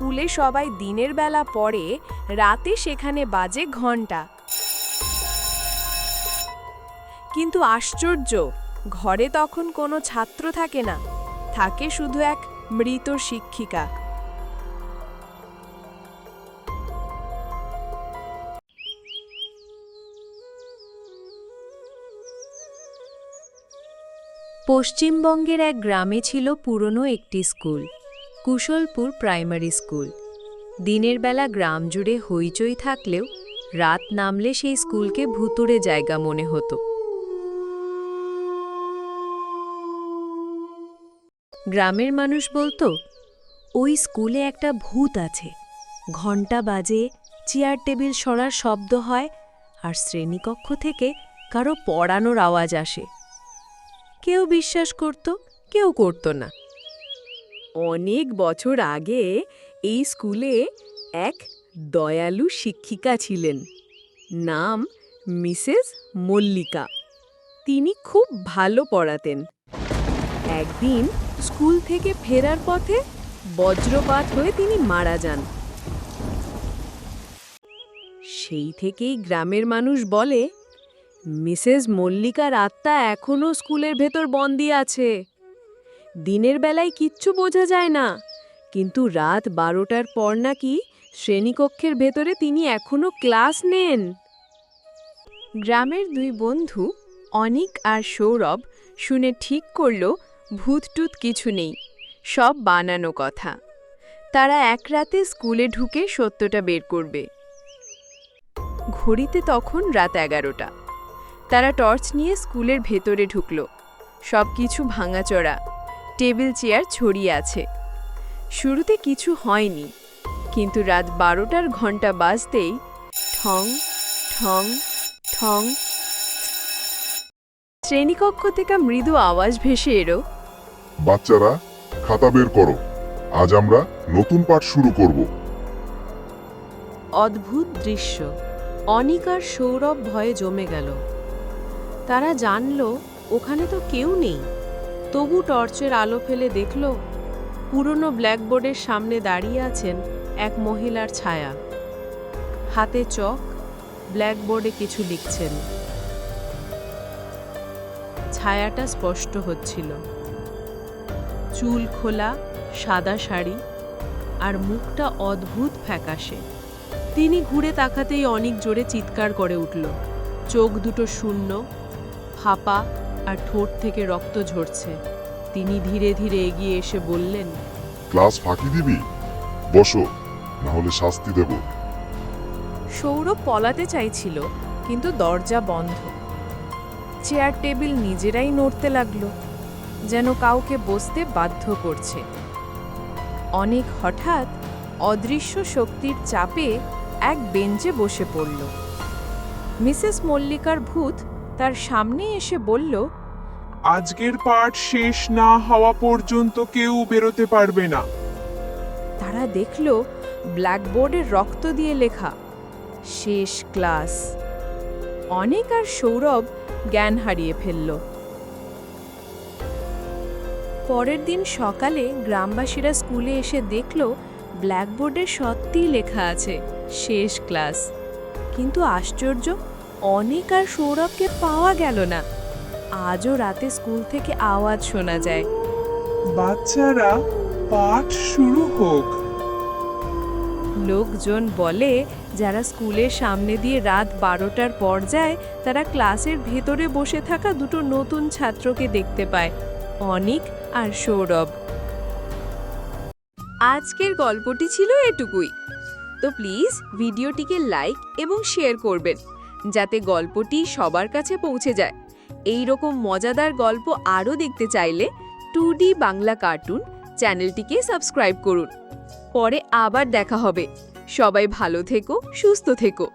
স্কুলে সবাই দিনের বেলা পড়ে, রাতে সেখানে বাজে ঘণ্টা কিন্তু আশ্চর্য, ঘরে তখন কোনো ছাত্র থাকে না, থাকে শুধু এক মৃত শিক্ষিকা। পশ্চিমবঙ্গের এক গ্রামে ছিল পুরনো একটি স্কুল। Kushalpur primary school. দিনের বেলা গ্রাম জুড়ে হইচই থাকলেও রাত নামলে সেই স্কুলকে ভুতুড়ে জায়গা মনে হতো। গ্রামের মানুষ বলতো, ওই স্কুলে একটা ভূত আছে। ঘণ্টা বাজে, চেয়ার টেবিল সরার শব্দ হয় আর শ্রেণীকক্ষ থেকে কারও পড়ানোর আওয়াজ আসে। কেউ বিশ্বাস করত, কেউ করত না। অনেক বছর আগে এই স্কুলে এক দয়ালু শিক্ষিকা ছিলেন, নাম মিসেস মল্লিকা। তিনি খুব ভালো পড়াতেন। একদিন স্কুল থেকে ফেরার পথে বজ্রপাত হয়ে তিনি মারা যান। সেই থেকেই গ্রামের মানুষ বলে, মিসেস মল্লিকার আত্মা এখনও স্কুলের ভেতর বন্দি আছে। দিনের বেলায় কিচ্ছু বোঝা যায় না। কিন্তু রাত বারোটার পর নাকি শ্রেণীকক্ষের ভেতরে তিনি এখনও ক্লাস নেন। গ্রামের দুই বন্ধু, অনিক আর সৌরভ, শুনে ঠিক করল ভূতটুত কিছু নেই, সব বানানো কথা। তারা এক রাতে স্কুলে ঢুকে সত্যটা বের করবে। ঘড়িতে তখন রাত এগারোটা। তারা টর্চ নিয়ে স্কুলের ভেতরে ঢুকল। সব কিছু ভাঙাচড়া টেবিল চেয়ার ছড়িয়ে আছে। শুরুতে কিছু হয়নি কিন্তু রাত বারোটার ঘণ্টা বাজতেই ঠং ঠং ঠং। শ্রেণীকক্ষ থেকে মৃদু আওয়াজ ভেসে এলো বাচ্চারা খাতা বের করো। আজ আমরা নতুন পাঠ শুরু করব। অদ্ভুত দৃশ্য। অনিক আর সৌরভ ভয়ে জমে গেল। তারা জানল ওখানে তো কেউ নেই। তবু টর্চের আলো ফেলে দেখল, পুরনো ব্ল্যাকবোর্ডের সামনে দাঁড়িয়ে আছেন এক মহিলার ছায়া। হাতে চক, ব্ল্যাকবোর্ডে কিছু লিখছেন। ছায়াটা স্পষ্ট হচ্ছিল। চুল খোলা, সাদা শাড়ি আর মুখটা অদ্ভুত ফ্যাকাশে। তিনি ঘুরে তাকাতেই অনেক জোরে চিৎকার করে উঠল। চোখ দুটো শূন্য, ফাপা আর ঠোঁট থেকে রক্ত ঝরছে। তিনি ধীরে ধীরে এগিয়ে এসে বললেন ক্লাস ফাঁকি দিবি? বসো না হলে শাস্তি দেব। সৌরভ পলাতে চাইছিল কিন্তু দরজা বন্ধ। চেয়ার টেবিল নিজেরাই নড়তে লাগল যেন কাউকে বসতে বাধ্য করছে। অনেক হঠাৎ অদৃশ্য শক্তির চাপে এক বেঞ্চে বসে পড়ল। মিসেস মল্লিকার ভূত তার সামনে এসে বলল আজকের পাঠ শেষ না হওয়া পর্যন্ত কেউ বেরোতে পারবে না। তারা দেখল ব্ল্যাকবোর্ডে রক্ত দিয়ে লেখা শেষ ক্লাস। অনেক আর সৌরভ জ্ঞান হারিয়ে ফেলল। পরের দিন সকালে গ্রামবাসীরা স্কুলে এসে দেখল ব্ল্যাকবোর্ডে সত্যিই লেখা আছে শেষ ক্লাস। কিন্তু আশ্চর্য অনেক আর সৌরভকে পাওয়া গেল না। আজও রাতে স্কুল থেকে আওয়াজ শোনা যায়। বাচ্চারা পাঠ শুরু হোক। লোকজন বলে যারা স্কুলের সামনে দিয়ে রাত বারোটার পর যায় তারা ক্লাসের ভেতরে বসে থাকা দুটো নতুন ছাত্রকে দেখতে পায় অনিক আর সৌরভ। আজকের গল্পটি ছিল এটুকুই। তো প্লিজ ভিডিওটিকে লাইক এবং শেয়ার করবেন। যাতে গল্পটি সবার কাছে পৌঁছে যায়। এই রকম মজাদার গল্প আরও দেখতে চাইলে টু বাংলা কার্টুন চ্যানেলটিকে সাবস্ক্রাইব করুন। পরে আবার দেখা হবে। সবাই ভালো থেকো, সুস্থ থেকো।